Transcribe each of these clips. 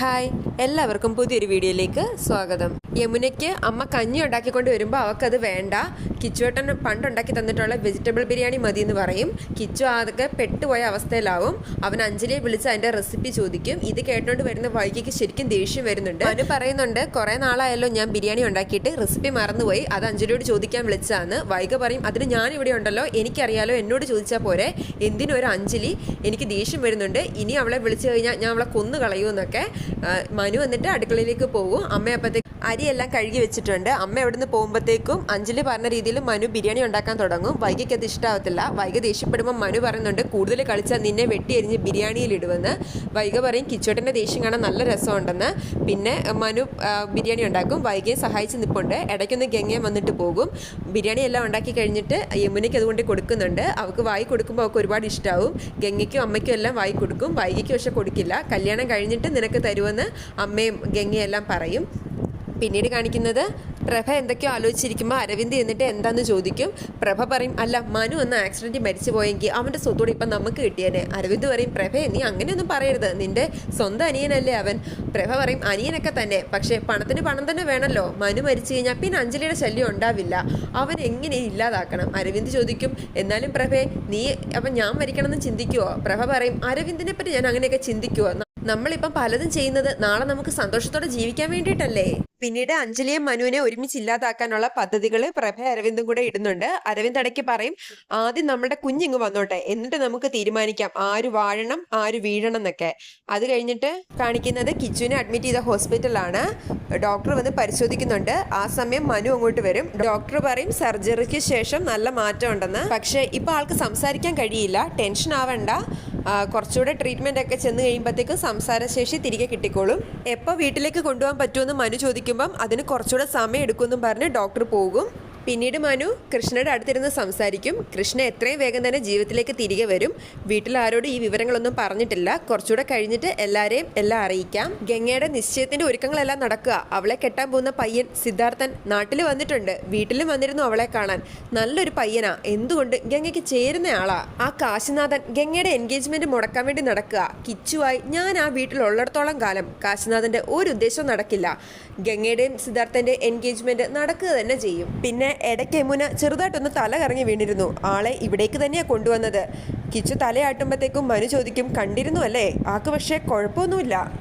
Hi എല്ലാവർക്കും പുതിയൊരു വീഡിയോയിലേക്ക് സ്വാഗതം. യമുനയ്ക്ക് അമ്മ കഞ്ഞി ഉണ്ടാക്കിക്കൊണ്ട് വരുമ്പോൾ അവൾക്കത് വേണ്ട. കിച്ചുവേട്ടൻ പണ്ടുണ്ടാക്കി തന്നിട്ടുള്ള വെജിറ്റബിൾ ബിരിയാണി മതി എന്ന് പറയും. കിച്ചു അതൊക്കെ പെട്ടുപോയ അവസ്ഥയിലാവും. അവൻ അഞ്ജലിയെ വിളിച്ച് അതിന്റെ റെസിപ്പി ചോദിക്കും. ഇത് കേട്ടോണ്ട് വരുന്ന വൈകിക്ക് ശരിക്കും ദേഷ്യം വരുന്നുണ്ട്. അവന് പറയുന്നുണ്ട് കുറേ നാളായല്ലോ ഞാൻ ബിരിയാണി ഉണ്ടാക്കിയിട്ട് റെസിപ്പി മറന്നുപോയി. അത് അഞ്ജലിയോട് ചോദിക്കാൻ വിളിച്ചതാണ്. വൈക പറയും അതിന് ഞാൻ ഇവിടെ ഉണ്ടല്ലോ. എനിക്കറിയാലോ എന്നോട് ചോദിച്ചാൽ പോരെ. എന്തിനൊരു അഞ്ജലി? എനിക്ക് ദേഷ്യം വരുന്നുണ്ട്. ഇനി അവളെ വിളിച്ചു കഴിഞ്ഞാൽ ഞാൻ അവളെ കൊന്നു കളയൂന്നൊക്കെ ആ, മനു വന്നിട്ട് അടുക്കളയിലേക്ക് പോകും അമ്മ അപ്പത്തേക്ക് അരിയെല്ലാം കഴുകി വെച്ചിട്ടുണ്ട്. അമ്മ എവിടുന്ന് പോകുമ്പോഴത്തേക്കും അഞ്ജലി പറഞ്ഞ രീതിയിൽ മനു ബിരിയാണി ഉണ്ടാക്കാൻ തുടങ്ങും. വൈകിക്ക് അത് ഇഷ്ടമാവത്തില്ല വൈകി ദേഷ്യപ്പെടുമ്പോൾ മനു പറയുന്നുണ്ട് കൂടുതൽ കളിച്ചാൽ നിന്നെ വെട്ടി എരിഞ്ഞ് ബിരിയാണിയിൽ ഇടുമെന്ന് വൈക പറയും കിച്ചോട്ടന്റെ ദേഷ്യം കാണാൻ നല്ല രസമുണ്ടെന്ന്. പിന്നെ മനു ബിരിയാണി ഉണ്ടാക്കും. വൈകിയെ സഹായിച്ച് നിൽപ്പുണ്ട് ഇടയ്ക്കൊന്ന് ഗംഗയും വന്നിട്ട് പോകും. ബിരിയാണി എല്ലാം ഉണ്ടാക്കി കഴിഞ്ഞിട്ട് യമുനയ്ക്ക് അതുകൊണ്ട് കൊടുക്കുന്നുണ്ട്. അവൾക്ക് വായി കൊടുക്കുമ്പോൾ അവൾക്ക് ഒരുപാട് ഇഷ്ടമാവും ഗംഗയ്ക്കും അമ്മയ്ക്കും എല്ലാം വായി കൊടുക്കും. വൈകിക്ക് പക്ഷെ കൊടുക്കില്ല. കല്യാണം കഴിഞ്ഞിട്ട് നിനക്ക് തരുമെന്ന് അമ്മയും ഗംഗയും എല്ലാം പറയും. പിന്നീട് കാണിക്കുന്നത് പ്രഭ എന്തൊക്കെയോ ആലോചിച്ചിരിക്കുമ്പോൾ അരവിന്ദ് എന്നിട്ട് എന്താന്ന് ചോദിക്കും. പ്രഭ പറയും അല്ല മനു എന്ന ആക്സിഡന്റ് മരിച്ചു പോയെങ്കിൽ അവന്റെ സ്വത്തോടെ ഇപ്പം നമുക്ക് കിട്ടിയേനെ. അരവിന്ദ് പറയും പ്രഭയെ നീ അങ്ങനെയൊന്നും പറയരുത്. നിന്റെ സ്വന്തം അനിയനല്ലേ അവൻ. പ്രഭ പറയും അനിയനൊക്കെ തന്നെ. പക്ഷേ പണത്തിന് പണം തന്നെ വേണമല്ലോ മനു മരിച്ചു കഴിഞ്ഞാൽ പിന്നെ അഞ്ജലിയുടെ ശല്യം ഉണ്ടാവില്ല. അവൻ എങ്ങനെ ഇല്ലാതാക്കണം? അരവിന്ദ് ചോദിക്കും എന്നാലും പ്രഭയെ നീ അപ്പം ഞാൻ മരിക്കണമെന്ന് ചിന്തിക്കുവോ? പ്രഭ പറയും അരവിന്ദിനെ പറ്റി ഞാൻ അങ്ങനെയൊക്കെ ചിന്തിക്കുവോ? നമ്മളിപ്പം പലതും ചെയ്യുന്നത് നാളെ നമുക്ക് സന്തോഷത്തോടെ ജീവിക്കാൻ വേണ്ടിയിട്ടല്ലേ? പിന്നീട് അഞ്ജലിയെ മനുവിനെ ഒരുമിച്ച് ഇല്ലാതാക്കാനുള്ള പദ്ധതികൾ പ്രഭ അരവിന്ദും കൂടെ ഇടുന്നുണ്ട്. അരവിന്ദ് ഇടയ്ക്ക് പറയും ആദ്യം നമ്മുടെ കുഞ്ഞിങ്ങ് വന്നോട്ടെ. എന്നിട്ട് നമുക്ക് തീരുമാനിക്കാം ആര് വാഴണം ആര് വീഴണം എന്നൊക്കെ. അത് കഴിഞ്ഞിട്ട് കാണിക്കുന്നത് കിച്ചുവിനെ അഡ്മിറ്റ് ചെയ്ത ഹോസ്പിറ്റലാണ് ഡോക്ടർ വന്ന് പരിശോധിക്കുന്നുണ്ട്. ആ സമയം മനു അങ്ങോട്ട് വരും. ഡോക്ടർ പറയും സർജറിക്ക് ശേഷം നല്ല മാറ്റം ഉണ്ടെന്ന്. പക്ഷേ ഇപ്പൊ ആൾക്ക് സംസാരിക്കാൻ കഴിയില്ല. ടെൻഷൻ ആവണ്ട. കുറച്ചുകൂടെ ട്രീറ്റ്മെന്റ് ഒക്കെ ചെന്ന് കഴിയുമ്പോഴത്തേക്കും സംസാരശേഷി തിരികെ കിട്ടിക്കോളും. എപ്പോൾ വീട്ടിലേക്ക് കൊണ്ടുപോകാൻ പറ്റുമെന്ന് മനു ചോദിക്കുമ്പം അതിന് കുറച്ചുകൂടെ സമയം എടുക്കുമെന്നും പറഞ്ഞ് ഡോക്ടർ പോകും. പിന്നീട് മനു കൃഷ്ണയുടെ അടുത്തിരുന്ന് സംസാരിക്കും. കൃഷ്ണ എത്രയും വേഗം തന്നെ ജീവിതത്തിലേക്ക് തിരികെ വരും. വീട്ടിൽ ആരോടും ഈ വിവരങ്ങളൊന്നും പറഞ്ഞിട്ടില്ല. കുറച്ചുകൂടെ കഴിഞ്ഞിട്ട് എല്ലാവരെയും എല്ലാം അറിയിക്കാം. ഗംഗയുടെ നിശ്ചയത്തിന്റെ ഒരുക്കങ്ങളെല്ലാം നടക്കുക. അവളെ കെട്ടാൻ പോകുന്ന പയ്യൻ സിദ്ധാർത്ഥൻ നാട്ടിൽ വന്നിട്ടുണ്ട്. വീട്ടിലും വന്നിരുന്നു അവളെ കാണാൻ. നല്ലൊരു പയ്യനാ. എന്തുകൊണ്ട് ഗംഗയ്ക്ക് ചേരുന്ന ആളാ? ആ കാശിനാഥൻ ഗംഗയുടെ എൻഗേജ്മെന്റ് മുടക്കാൻ വേണ്ടി നടക്കുക. കിച്ചുവായി ഞാൻ ആ വീട്ടിലുള്ളിടത്തോളം കാലം കാശിനാഥന്റെ ഒരു ഉദ്ദേശവും നടക്കില്ല. ഗംഗയുടെയും സിദ്ധാർത്ഥന്റെ എൻഗേജ്മെന്റ് നടക്കുക തന്നെ ചെയ്യും. പിന്നെ ഇടയ്ക്ക് യമുന ചെറുതായിട്ടൊന്ന് തല കറങ്ങി വീണിരുന്നു. ആളെ ഇവിടേക്ക് തന്നെയാണ് കൊണ്ടുവന്നത്. കിച്ചു തലയാട്ടുമ്പോഴത്തേക്കും മനു ചോദിക്കും കണ്ടിരുന്നു അല്ലേ? ആക്ക് പക്ഷേ കുഴപ്പമൊന്നുമില്ല.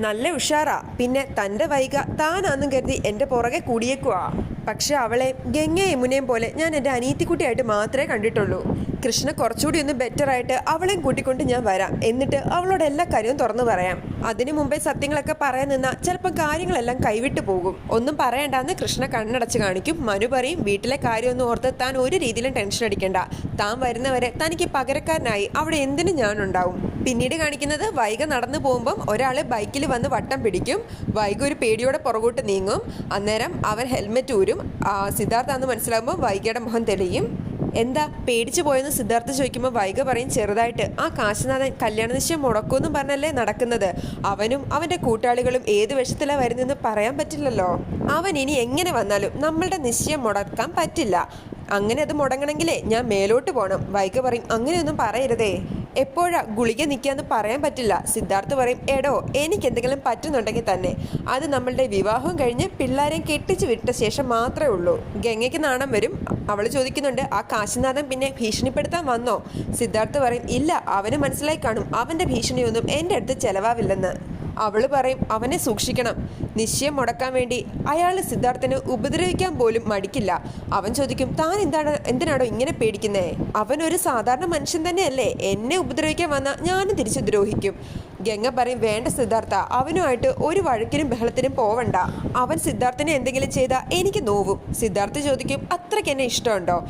നല്ല ഉഷാറാ. പിന്നെ തന്റെ വൈക താനാന്നും കരുതി എന്റെ പുറകെ കൂടിയേക്കുവാ. പക്ഷെ അവളെ ഗംഗയെ യമുനയും പോലെ ഞാൻ എന്റെ അനീത്തിക്കുട്ടിയായിട്ട് മാത്രമേ കണ്ടിട്ടുള്ളൂ. കൃഷ്ണ കുറച്ചുകൂടി ഒന്ന് ബെറ്റർ ആയിട്ട് അവളെയും കൂട്ടിക്കൊണ്ട് ഞാൻ വരാം. എന്നിട്ട് അവളോട് എല്ലാ കാര്യവും തുറന്നു പറയാം. അതിനു മുമ്പേ സത്യങ്ങളൊക്കെ പറയാൻ നിന്നാൽ ചിലപ്പോൾ കാര്യങ്ങളെല്ലാം കൈവിട്ടു പോകും. ഒന്നും പറയണ്ടെന്ന് കൃഷ്ണ കണ്ണടച്ച് കാണിക്കും. മനു പറയും വീട്ടിലെ കാര്യമൊന്നും ഓർത്ത് താൻ ഒരു രീതിയിലും ടെൻഷൻ അടിക്കണ്ട. താൻ വരുന്നവരെ തനിക്ക് പകരക്കാരനായി അവിടെ എന്തിനും ഞാനുണ്ടാവും? പിന്നീട് കാണിക്കുന്നത് വൈക നടന്നു പോകുമ്പം ഒരാൾ ബൈക്കിൽ വന്ന് വട്ടം പിടിക്കും. വൈക ഒരു പേടിയോടെ പുറകോട്ട് നീങ്ങും. അന്നേരം അവൻ ഹെൽമെറ്റ് ഊരും. ആ, സിദ്ധാർത്ഥ അന്ന് മനസ്സിലാകുമ്പോൾ വൈകിയുടെ മുഖം തെളിയും. എന്താ പേടിച്ചു പോയെന്ന് സിദ്ധാർത്ഥ ചോദിക്കുമ്പോൾ വൈക പറയും ചെറുതായിട്ട് ആ കാശിനാഥൻ കല്യാണ നിശ്ചയം മുടക്കുമെന്നും പറഞ്ഞല്ലേ നടക്കുന്നത്? അവനും അവന്റെ കൂട്ടാളികളും ഏത് വിഷത്തിലാണ് വരുന്നതെന്ന് പറയാൻ പറ്റില്ലല്ലോ. അവൻ ഇനി എങ്ങനെ വന്നാലും നമ്മളുടെ നിശ്ചയം മുടക്കാൻ പറ്റില്ല. അങ്ങനെ അത് മുടങ്ങണമെങ്കിലേ ഞാൻ മേലോട്ട് പോകണം വൈക പറയും അങ്ങനെയൊന്നും പറയരുതേ. എപ്പോഴാ ഗുളിക നിൽക്കാന്ന് പറയാൻ പറ്റില്ല. സിദ്ധാർത്ഥ് പറയും എടോ എനിക്ക് എന്തെങ്കിലും പറ്റുന്നുണ്ടെങ്കിൽ തന്നെ. അത് നമ്മളുടെ വിവാഹം കഴിഞ്ഞ് പിള്ളേരെയും കെട്ടിച്ചു വിട്ട ശേഷം മാത്രമേ ഉള്ളൂ. ഗംഗയ്ക്ക് നാണം വരും. അവൾ ചോദിക്കുന്നുണ്ട് ആ കാശിനാഥൻ പിന്നെ ഭീഷണിപ്പെടുത്താൻ വന്നോ? സിദ്ധാർത്ഥ് പറയും ഇല്ല അവന് മനസ്സിലായി കാണും. അവന്റെ ഭീഷണിയൊന്നും എന്റെ അടുത്ത് ചെലവാവില്ലെന്ന്. അവൾ പറയും അവനെ സൂക്ഷിക്കണം. നിശ്ചയം മുടക്കാൻ വേണ്ടി അയാൾ സിദ്ധാർത്ഥനെ ഉപദ്രവിക്കാൻ പോലും മടിക്കില്ല. അവൻ ചോദിക്കും താൻ എന്താണ് എന്തിനാണോ ഇങ്ങനെ പേടിക്കുന്നേ? അവൻ ഒരു സാധാരണ മനുഷ്യൻ തന്നെയല്ലേ. എന്നെ ഉപദ്രവിക്കാൻ വന്നാൽ ഞാനും തിരിച്ചു ദ്രോഹിക്കും ഗംഗ പറയും വേണ്ട സിദ്ധാർത്ഥ അവനുമായിട്ട് ഒരു വഴക്കിനും ബഹളത്തിനും പോവണ്ട. അവൻ സിദ്ധാർത്ഥനെ എന്തെങ്കിലും ചെയ്താൽ എനിക്ക് നോവും. സിദ്ധാർത്ഥ ചോദിക്കും അത്രയ്ക്ക് എന്നെ ഇഷ്ടമുണ്ടോ?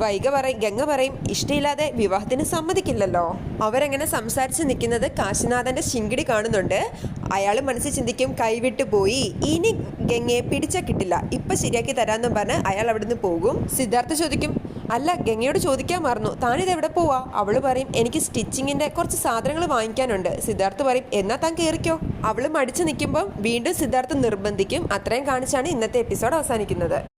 വൈക പറയും ഗംഗ പറയും ഇഷ്ടയില്ലാതെ വിവാഹത്തിന് സമ്മതിക്കില്ലല്ലോ. അവരങ്ങനെ സംസാരിച്ച് നിൽക്കുന്നത് കാശിനാഥന്റെ ശിങ്കിടി കാണുന്നുണ്ട്. അയാൾ മനസ്സിൽ ചിന്തിക്കും കൈവിട്ടു പോയി. ഇനി ഗംഗയെ പിടിച്ചാൽ കിട്ടില്ല. ഇപ്പൊ ശരിയാക്കി തരാമെന്നും പറഞ്ഞ് അയാൾ അവിടുന്ന് പോകും. സിദ്ധാർത്ഥ ചോദിക്കും അല്ല ഗംഗയോട് ചോദിക്കാൻ മറന്നു. താനിത് എവിടെ പോവാ? അവൾ പറയും എനിക്ക് സ്റ്റിച്ചിങ്ങിന്റെ കുറച്ച് സാധനങ്ങൾ വാങ്ങിക്കാനുണ്ട്. സിദ്ധാർത്ഥ് പറയും എന്നാ താൻ കയറിക്കോ അവൾ മടിച്ചു നിൽക്കുമ്പോൾ വീണ്ടും സിദ്ധാർത്ഥ് നിർബന്ധിക്കും. അത്രയും കാണിച്ചാണ് ഇന്നത്തെ എപ്പിസോഡ് അവസാനിക്കുന്നത്.